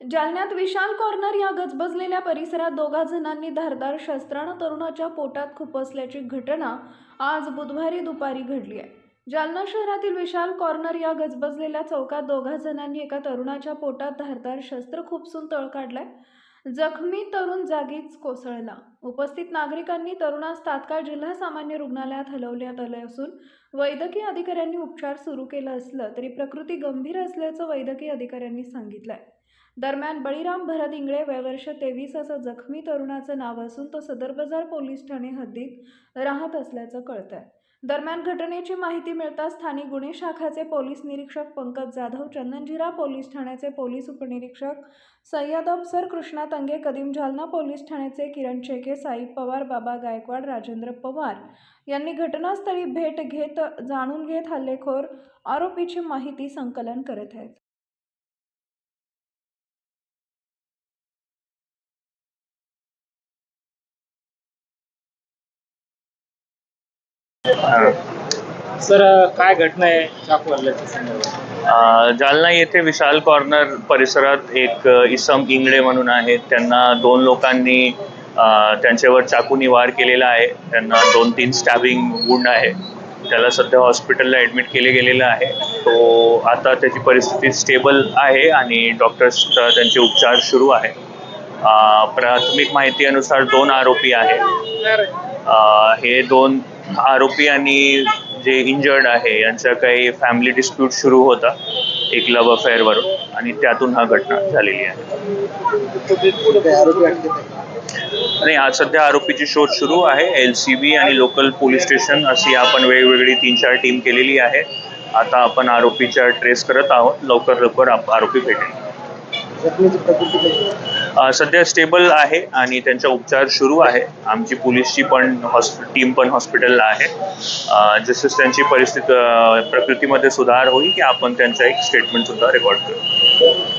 जालन्यात विशाल कॉर्नर या गजबजलेल्या परिसरात दोघा जणांनी धारदार शस्त्रानं तरुणाच्या पोटात खुपसल्याची घटना आज बुधवारी दुपारी घडली आहे. जालना शहरातील विशाल कॉर्नर या गजबजलेल्या चौकात दोघा जणांनी एका तरुणाच्या पोटात धारदार शस्त्र खुपसून तळ काढलाय. जखमी तरुण जागीच कोसळला. उपस्थित नागरिकांनी तरुणास तात्काळ जिल्हा सामान्य रुग्णालयात हलवण्यात आले असून वैद्यकीय अधिकाऱ्यांनी उपचार सुरू केलं असलं तरी प्रकृती गंभीर असल्याचं वैद्यकीय अधिकाऱ्यांनी सांगितलंय. दरम्यान बळीराम भरत इंगळे वयवर्ष तेवीस असं जखमी तरुणाचं नाव असून तो सदर बाजार पोलीस ठाणे हद्दीत राहत असल्याचं कळतंय. दरम्यान घटनेची माहिती मिळताच स्थानिक गुन्हे शाखाचे पोलीस निरीक्षक पंकज जाधव चंदनजिरा पोलीस ठाण्याचे पोलीस उपनिरीक्षक सय्यद अफसर कृष्णा तंगे कदीम जालना पोलीस ठाण्याचे किरण शेखे साई पवार बाबा गायकवाड राजेंद्र पवार यांनी घटनास्थळी भेट घेत जाणून घेत हल्लेखोर आरोपीची माहिती संकलन करत आहेत. सर काय घटना आहे चाकू हल्ल्याच्या संदर्भात? जालना येथे विशाल कॉर्नर परिसरात एक इसम इंगळे म्हणून आहेत. त्यांना दोन लोकांनी अ, त्यांच्यावर चाकूनी वार केलेला आहे. त्यांना दोन तीन स्टॅबिंग वुंड आहे. त्याला सध्या हॉस्पिटलला ॲडमिट केले गेलेलं आहे. तो आता त्याची परिस्थिती स्टेबल आहे आणि डॉक्टर्स त्यांचे उपचार सुरू आहे. अ, प्राथमिक माहितीनुसार दोन आरोपी आहेत. अ, हे दोन आरोपी आणि जे इंजर्ड आहे यांचा काही फॅमिली डिस्प्यूट सुरू होता एक लव्ह अफेअरवरून आणि त्यातून हा घटना झालेली आहे. आणि आज सध्या आरोपीची शोध सुरू आहे. एल सी बी आणि लोकल पोलीस स्टेशन अशी आपण वेगवेगळी तीन चार टीम केलेली आहे. आता आपण आरोपीच्या ट्रेस करत आहोत. लवकर लवकर आरोपी भेटेल. सध्या स्टेबल आहे आणि त्यांचा उपचार सुरू आहे. आमची पोलीसची पण हॉस्पि टीम पण हॉस्पिटलला आहे. अ, जसं त्यांची परिस्थिती प्रकृतीमध्ये सुधार होईल की आपण त्यांचा एक स्टेटमेंट सुद्धा रेकॉर्ड करू.